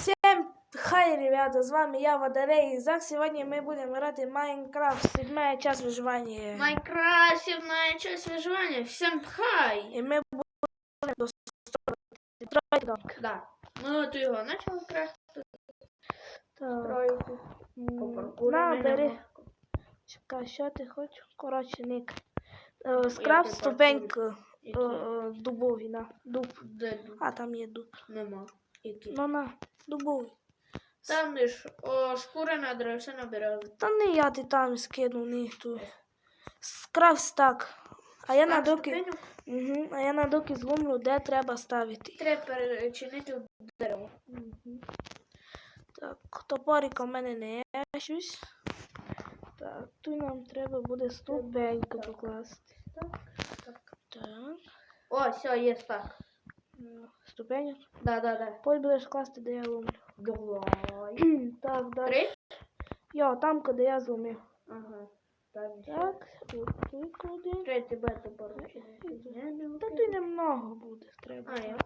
Всем хай, ребята, з вами я, Водолей і Зак. Сьогодні ми будемо грати в Майнкрафт, седьмая час виживання. Майнкрафт, седьмая часть выживания. Всем хай! І ми будемо достроїти дом. Да. Ну, ты его начал крафт Так, строить. м, на, бери. Чекай, що ти хочеш? Коротше, ступеньку Який? е, е, дубові, на. Дуб. Де? А, там є дуб. Нема. Який? Ну на, дубовий. Там лиш о, шкури на древесина набирали. Та не я ти там скинув, не ту. Скрафт стак. А я на доки. ступеню Угу. А я на доки зломлю, де треба ставити. Треба перечинити дерево. Мгм. Так, топорик у мене не є щось. Так, тут нам треба буде ступеньку покласти. Так, так. Так. О, все, є так. Ну, Да, да, да. Потім будеш класти, де я ломлю. Давай. так, далі. Три? Йо, там, куди я зломив. Ага. Там. Так, от тут куди. Третій бета поручити. Та тут немного буде, треба. А, я.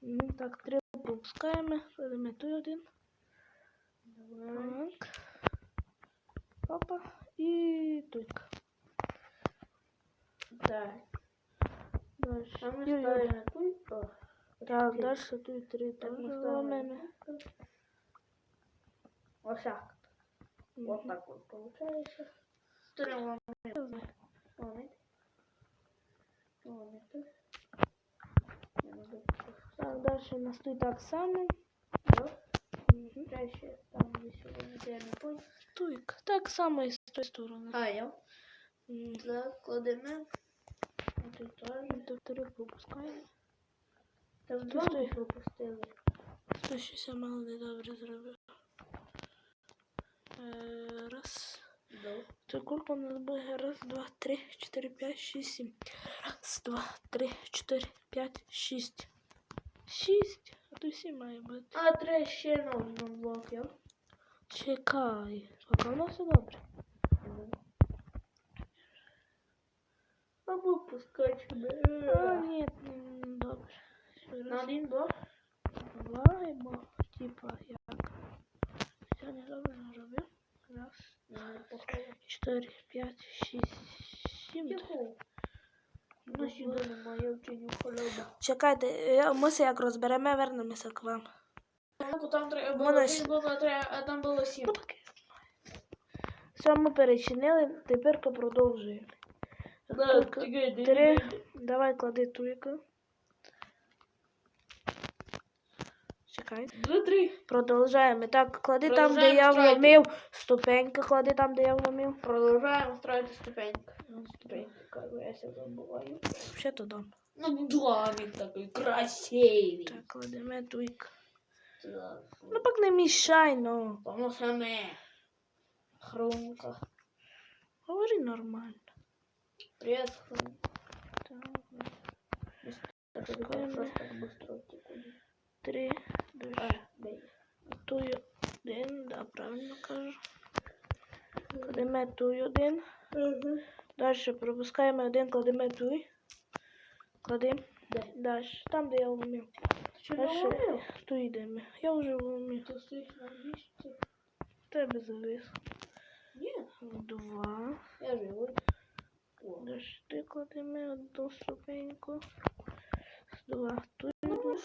Мгм, Так, три пропускаємо. Кладемо тут один. Давай. Так. Опа. І тут. Так. Дальше. А ми ставимо тут. Так, дальше тут три Так, ми Ось так. Вот так вот получается. Я надо Так, дальше у нас тут так само. Да. Дальше там я не понял. Туйк. Так само і з тої сторони. А, я. Мгм. Так, кладемо. Тут теж. Тут три пропускаємо. Там Стой, два ми щось я мало недобре зробив. Е, Раз. Це у нас буде раз, два, три, чотири, п'ять, шість, сім. Раз, два, три, чотири, п'ять, шість. Шість. А то сім має бути. А, три ще нужно блок, я. Чекай. Поки у нас все добре. А випускачами. А, ні, добре. На один блок. Давай, бо, типа, як. Все не добре зробив. Раз, похоже. чотири, п'ять, шість, сім. Його. Ну, На сюди немає вченю хлоба. Чекайте, е, ми се як розберемо, вернемося к вам. Там треба було було, а там було сім. Ну. Все, ми перечинили, тепер продовжуємо. Три. Давай клади туйку. Чекай. Два, три. Продовжаємо. Так, клади там, де Продовжаємо я строїти. вломив. Ступенька, клади там, де я вломив. Продолжаем строить ступеньку. Ну, ступеньку, как бы я себя забываю. Ще туди. Ну, домик такой красивый. Так, кладемо туйку. Так. Ну, пак не мішай, ну. Потому что не хрумка. Говори нормально. Привет, хрумка. Так, Так, это Сколько? просто быстро текут. три, А, дальше. дай. Один, да, правильно кажу. Кладемо туй один. Далі пропускаємо один, кладемо туй. Кладемо. Де? Далі. Там, де я. Что Далі туй йдемо. Я вже вломив. Ты стоишь на месте? Тебе завис. Нет, Два. я живой. О. Далі ти кладемо одну ступеньку. Два. Туй. Ну,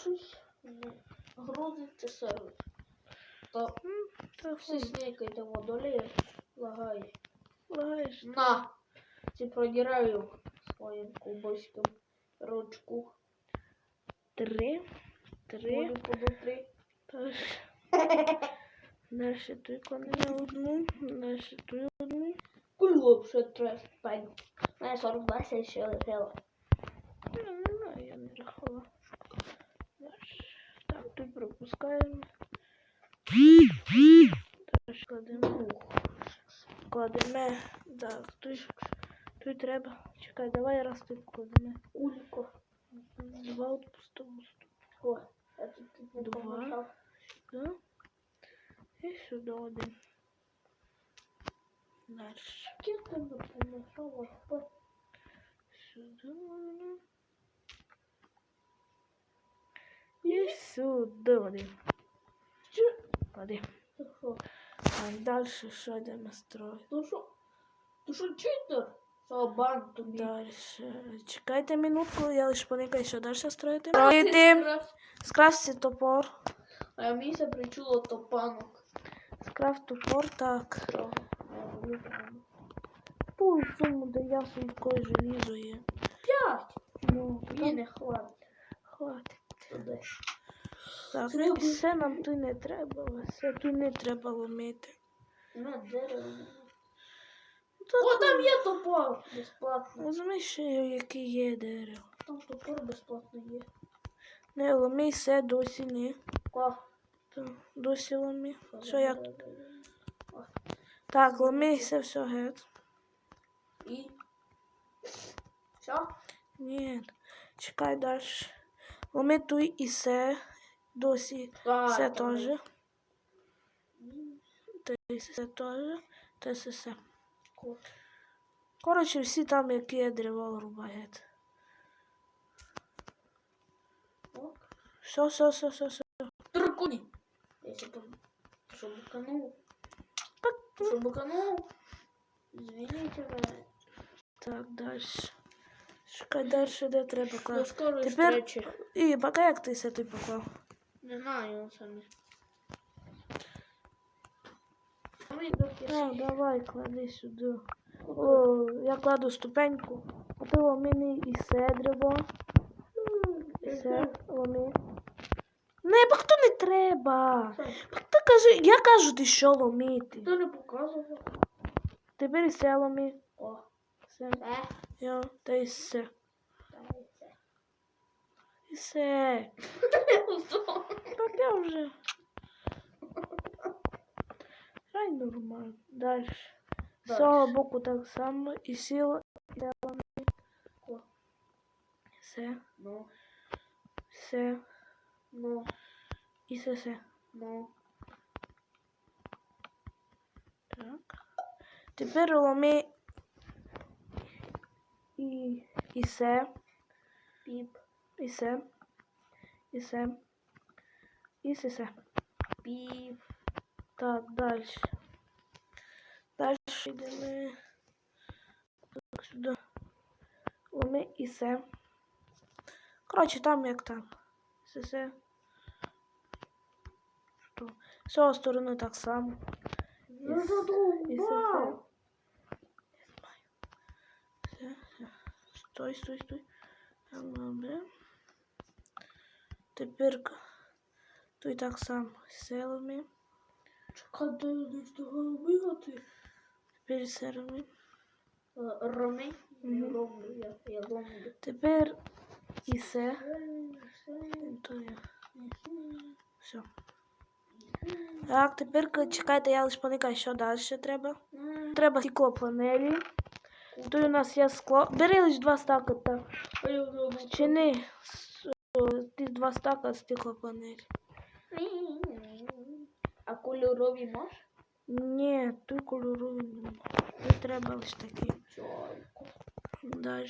сервер. Та М, Та всі фу, снейка там лагає. лагаєш. На! Ці продираю своїм кубоськом ручку. Три. Три. Може буду три. Далі. Далі туй кладемо одну. Далі туй одну. Кульоп ще треба пень. Мене 42 ще ще. Я не знаю, я не рахувала. Тут пропускаємо. Дальше кладемо. Кладемо. Так, тут, тут треба. Чекай, давай раз тут кладемо. Кулько. Два от пустого О, я тут не Два. стука. І сюди один. Дальше. Сюди. І сюди один. Що клади. Ти що? Йдемо строїти? Ти що? Ти що читер? Салбан тобі. Далі. Чекайте минутку, я лише поникаю, що далі строїти. Ти Строїти. Скрафти топор. А мені це причуло топанок. Скрафт топор, так. Ту суму, де я якої желізо є. П'ять. Ну, Мені не хватить. хватить. Туди. Так, Треба. все нам тут не треба, все тут не треба ломити. На дерево. Та О, там є топор безплатно. Візьми ще який є дерево. Там топор безплатно є. Не ломи все досі не. Та, Досі ломи. Що як? Так, ломи все, все геть. І. Все? Ні. Чекай далі. Ломи туй і все. Досі все теж. Те все теж. Те все все. Коротше, всі там, які є дерево рубають. Все, все, все, все, все. Драконі. Я Що буканув? Звільніть мене. Так, далі. Чекай далі, де треба Я класти. скоро Тепер- встречі. І, поки як ти все тут поклав? Не знаю до Так, давай, клади сюди. О, я кладу ступеньку. А ти ломини і все дерево. І все, ломи. Не, бо хто не треба. Ти кажи, я кажу, ти що ломити. Хто не показував? Тепер і все ломи. О, Все. Це. Я, та і все. це. І все. Так я вже. Хай нормально. Далі. З Дальше. цього боку так само. І сіла, і все ломи. О. Все, Ну, все. ну, І все, все. ну. Так. Тепер ломи і, і все, Піп, і все, і все, і все, все. піп. Так, далі. Далі йдемо так, сюди. Ломи і все. Коротше, там як там. Що? З цієї сторони так само. Я І все, задовбав. Все, все. Стой, стой, стой. Добре. Тепер тут так само селами. Я не встигаю бігати. Тепер селами. Е, Роми. Не роблю я, я роблю. Тепер і все. Е, все, е, Все. Так, тепер чекайте, я лише поникаю, що далі треба. Треба стеклопанелі. Тут у нас є скло. Бери лише два стака так. А я вже був. Чини о, два стака стеклопанелі. А кольорові можеш? Ні, тут кольорові не. Не треба лише такі. Далі.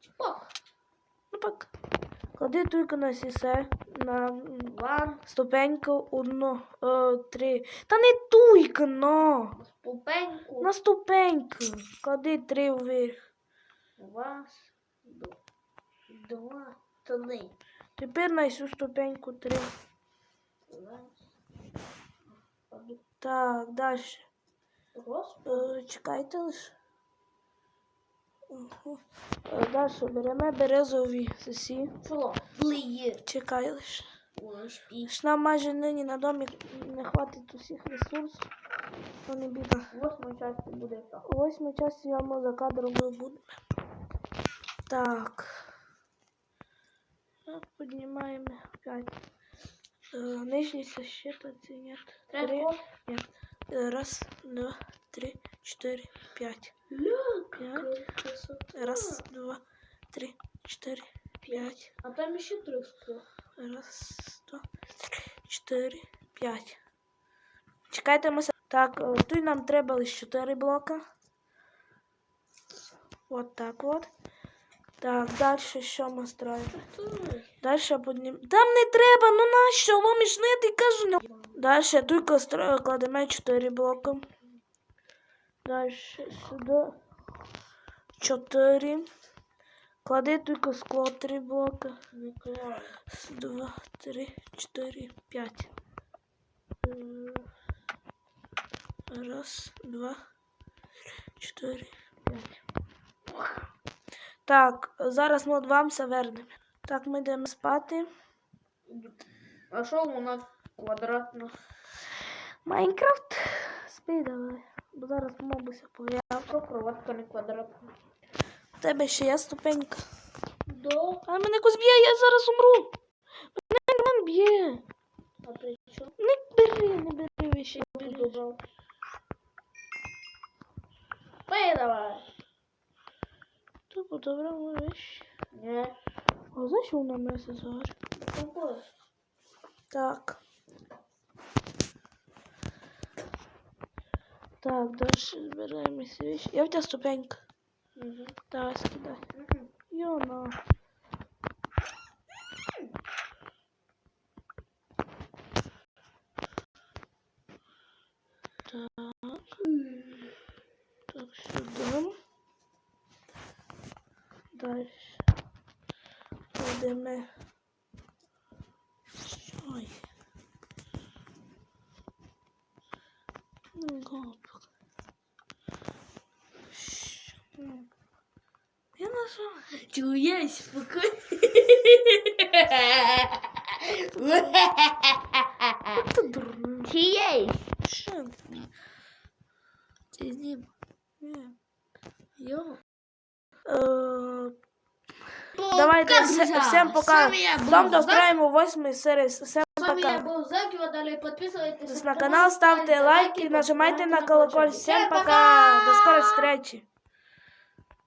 Чпок. Ну пак. Клади тільки на сісе на м, Ван. ступеньку одну, е, три. Та не туйка, но. Ступеньку. На ступеньку. Клади три вверх. Вас. Два. Три. Тепер на цю ступеньку три. Раз. Так, далі. Е, чекайте лише. Е, Далі беремо березові сосі. Чекай лише. Ж нам майже нині на домі не хватить усіх ресурсів. То не біда. Восьма частина буде так. У восьмій часті я за кадром будемо. Так. Так, Піднімаємо опять. Е, нижній це нет. Три. Нет. Раз, два, три, чотири, п'ять. П'ять. Раз, два, три, чотири, п'ять. А там ще три скло. Раз, два, три, чотири, п'ять. Чекайте, ми... Так, е, тут нам треба лише чотири блока. Вот так вот. Так, далі що ми строїмо? Дальше поднім. Там не треба, ну нащо? Ломиш, ну я ти кажу. Не... Дальше тут стро- кладемо 4 блоки. Дальше сюди 4. Клади тільки скло 3 блоки. Не клай. Раз, два, три, чотири, п'ять. Раз, два, чотири, п'ять. Так, зараз ми вам вернемо. Так, ми йдемо спати. А що вона квадратна? Майнкрафт. Спи давай. Бо зараз мобуся появив. Що кроватка не квадратна? У тебе ще є ступенька. Да. А мене якось б'є, я зараз умру. Мене Роман б'є. А ти що? Не бери, не бери. Добав. Пей давай. Тупо добре, вище. Не. А знаєш, що вона мене? Какой? Так. Так, дальше збираємо всі вещи. Я в тебе ступенька. Угу. Давай, скидай. Угу. Йона. Так. Так, сюди. Дальше. Кладемо. Ой. Ну, голубок. Що? Я нажала. Чуєш, спокійно. Ти дурна. Чиєсь? Що ти? Ти не... Ні. Йо. Е, Давайте Пока, все- друзья. всем С пока. вами я был Там Зак. достраємо восьмий серії. Всем С вами я пока. был Зак, и вы далее подписывайтесь На канал ставте лайки, нажимайте на колокольчик. Всем пока. До скорой встречи.